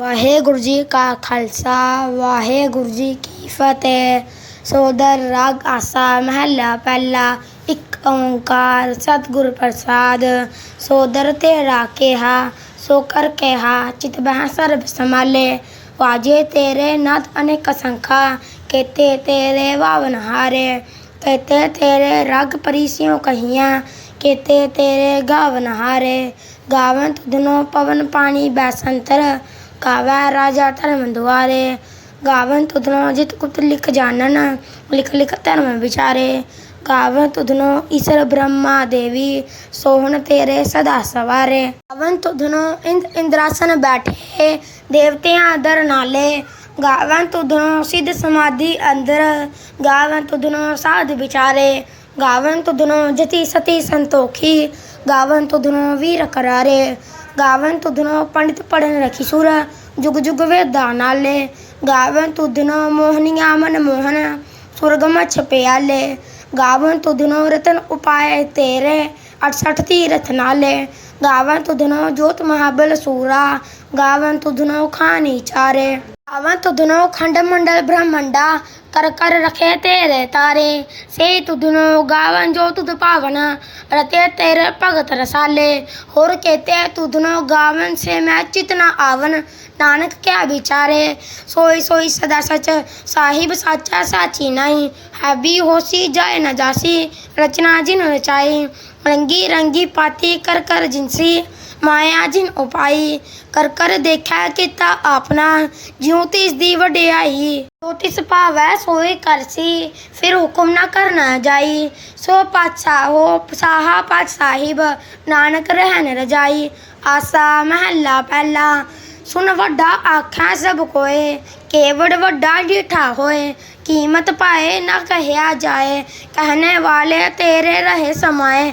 ਵਾਹਿਗੁਰੂ ਜੀ ਕਾ ਖਾਲਸਾ, ਵਾਹਿਗੁਰੂ ਜੀ ਕੀ ਫਤਿਹ। ਸੋਦਰ, ਰਾਗ, ਆਸਾ, ਮਹੱਲਾ, ਪਹਿਲਾ, ਇੱਕ ਓੰਕਾਰ, ਸਤਿਗੁਰ ਪ੍ਰਸਾਦ। ਸੋਦਰ, ਤੇਰਾ ਕਿਹਾ, ਸੋ ਕਰ ਕਿਹਾ, ਚਿਤ ਬਹਿ ਸਰਬ ਸਮਾਲੇ ਵਾਜੇ ਤੇਰੇ ਨਾਦ ਅਨੇਕ ਸੰਖਾ, ਕੇਤੇ ਤੇਰੇ ਵਾਵਨ ਹਾਰੇ। ਕੇਤੇ ਤੇਰੇ ਰਗ ਪਰਿਸ਼ਿਓ ਕਹੀਆਂ, ਕੇਤੇ ਤੇਰੇ ਗਾਵਨ ਹਾਰੇ। ਗਾਵਨ ਤੁਧਨੋ ਪਵਨ ਪਾਣੀ ਬੈਸੰਤਰ ਗਾਵੈ ਰਾਜਾ ਧਰਮ ਦੁਆਰੇ ਗਾਵਨ ਤੁਧਨੋ ਜਿਤ ਕੁਤ ਲਿਖ ਜਾਣਨ, ਲਿਖ ਲਿਖ ਧਰਮ ਵਿਚਾਰੇ। ਗਾਵਨ ਤੁਧਨੋ ਈਸ਼ਰ ਬ੍ਰਹਮਾ ਦੇਵੀ, ਸੋਹਣ ਤੇਰੇ ਸਦਾ ਸਵਾਰੇ। ਗਾਵਨ ਤੁਧਨੋ ਇੰਦ ਇੰਦਰਾਸਨ ਬੈਠੇ, ਦੇਵਤਿਆਂ ਦਰ ਨਾਲੇ। ਗਾਵਨ ਤੁਧਨੋ ਸਿੱਧ ਸਮਾਧੀ ਅੰਦਰ, ਗਾਵਨ ਤੁਧਨੋ ਸਾਧ ਵਿਚਾਰੇ। ਗਾਵਨ ਤੁਧਨੋ ਜਤੀ ਸਤੀ ਸੰਤੋਖੀ, ਗਾਵਨ ਤੁਧਨੋ ਵੀਰ ਕਰਾਰੇ। ਗਾਵਨ ਤੁਧਨੋ ਪੰਡਿਤ ਪੜਨ ਰਖੀ ਸੁਰ। ਜੁਗ ਜੁਗ ਵੇਦਾਂ ਨਾਲੇ। ਗਾਵਨ ਤੁਧਨੋ ਮੋਹਨੀਆਂ ਮੋਹਨ। ਸੁਰਗਮ ਛਪਿਆਲੇ ਗਾਵਨ ਤੁਧਨੋ ਰਤਨ ਉਪਾਏ ਤੇਰੇ। 68 ਤੀਰਥ ਨਾਲੇ। ਗਾਵਨ ਤੁਧਨੋ ਜੋਤ ਮਹਾਬਲ ਸੂਰਾ। ਗਾਵਨ ਤੁਧਨੋ ਖਾਨੀ ਚਾਰੇ। ਗਾਵਨ ਤੁਧਨੋ ਖੰਡ ਮੰਡਲ ਬ੍ਰਹਮੰਡਾ ਕਰ ਕਰ ਰਖੇ ਤੇਰੇ ਤਾਰੇ ਸੇ ਤੁਧਨੋ ਗਾਵਨ ਜੋ ਤੁਧ ਭਾਵਨ ਰਤੇ ਤੇਰੇ ਭਗਤ ਰਸਾਲੇ ਹੋਰ ਕੇਤੇ ਤੁਧਨੋ ਗਾਵਨ ਸੇ ਮੈਂ ਚਿਤਨਾ ਆਵਨ ਨਾਨਕ ਕਿਆ ਵਿਚਾਰੇ ਸੋਈ ਸੋਈ ਸਦਾ ਸਚ ਸਾਹਿਬ ਸਾਚਾ ਸਾਚੀ ਨਹੀਂ ਹੈ ਵੀ ਹੋਸੀ ਜਾਏ ਨਾ ਜਾਸੀ ਰਚਨਾ ਜਿਨ ਰਚਾਈ ਰੰਗੀ ਰੰਗੀ ਪਾਤੀ ਕਰ ਕਰ ਜਿਨਸੀ ਮਾਇਆ ਜਿਨ ਉਪਾਈ ਕਰ ਕਰ ਦੇਖਿਆ ਕੀਤਾ ਆਪਣਾ, ਜਿਉ ਤਿਸ ਦੀ ਵਡਿਆਈ। ਜੋ ਤਿਸ ਭਾਵੈ ਸੋਈ ਕਰਸੀ ਫਿਰ ਹੁਕਮ ਨਾ ਕਰਨਾ ਜਾਈ। ਸੋ ਪਾਤਸ਼ਾਹ ਸਾਹਾ ਪਾਤ ਸਾਹਿਬ, ਨਾਨਕ ਰਹਿਣ ਰਜਾਈ। ਆਸਾ ਮਹੱਲਾ ਪਹਿਲਾ ਸੁਨ ਵੱਡਾ ਆਖਾਂ ਸਭ ਕੋਏ। ਕੇਵੜ ਵੱਡਾ ਡੀਠਾ ਹੋਏ, ਕੀਮਤ ਪਾਏ ਨਾ ਕਹਿਆ ਜਾਏ। ਕਹਿਣੇ ਵਾਲੇ ਤੇਰੇ ਰਹੇ ਸਮਾਏ।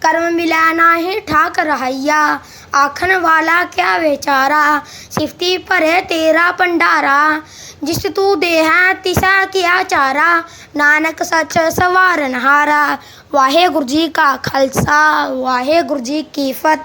ਕਰਮ ਮਿਲੈ ਨਾਹੀ ਠਾਕ ਰਹਾਈਆ। ਆਖਣ ਵਾਲਾ ਕਿਆ ਵਿਚਾਰਾ, ਸਿਫਤੀ ਭਰੇ ਤੇਰਾ ਭੰਡਾਰਾ। ਜਿਸ ਤੂੰ ਦੇਹਾ, ਤਿਸਾ ਕਿਆ ਚਾਰਾ। ਨਾਨਕ ਸੱਚ ਸਵਾਰਨ ਹਾਰਾ। ਵਾਹਿਗੁਰੂ ਜੀ ਕਾ ਖਾਲਸਾ, ਵਾਹਿਗੁਰੂ ਜੀ ਕੀ ਫਤਿਹ।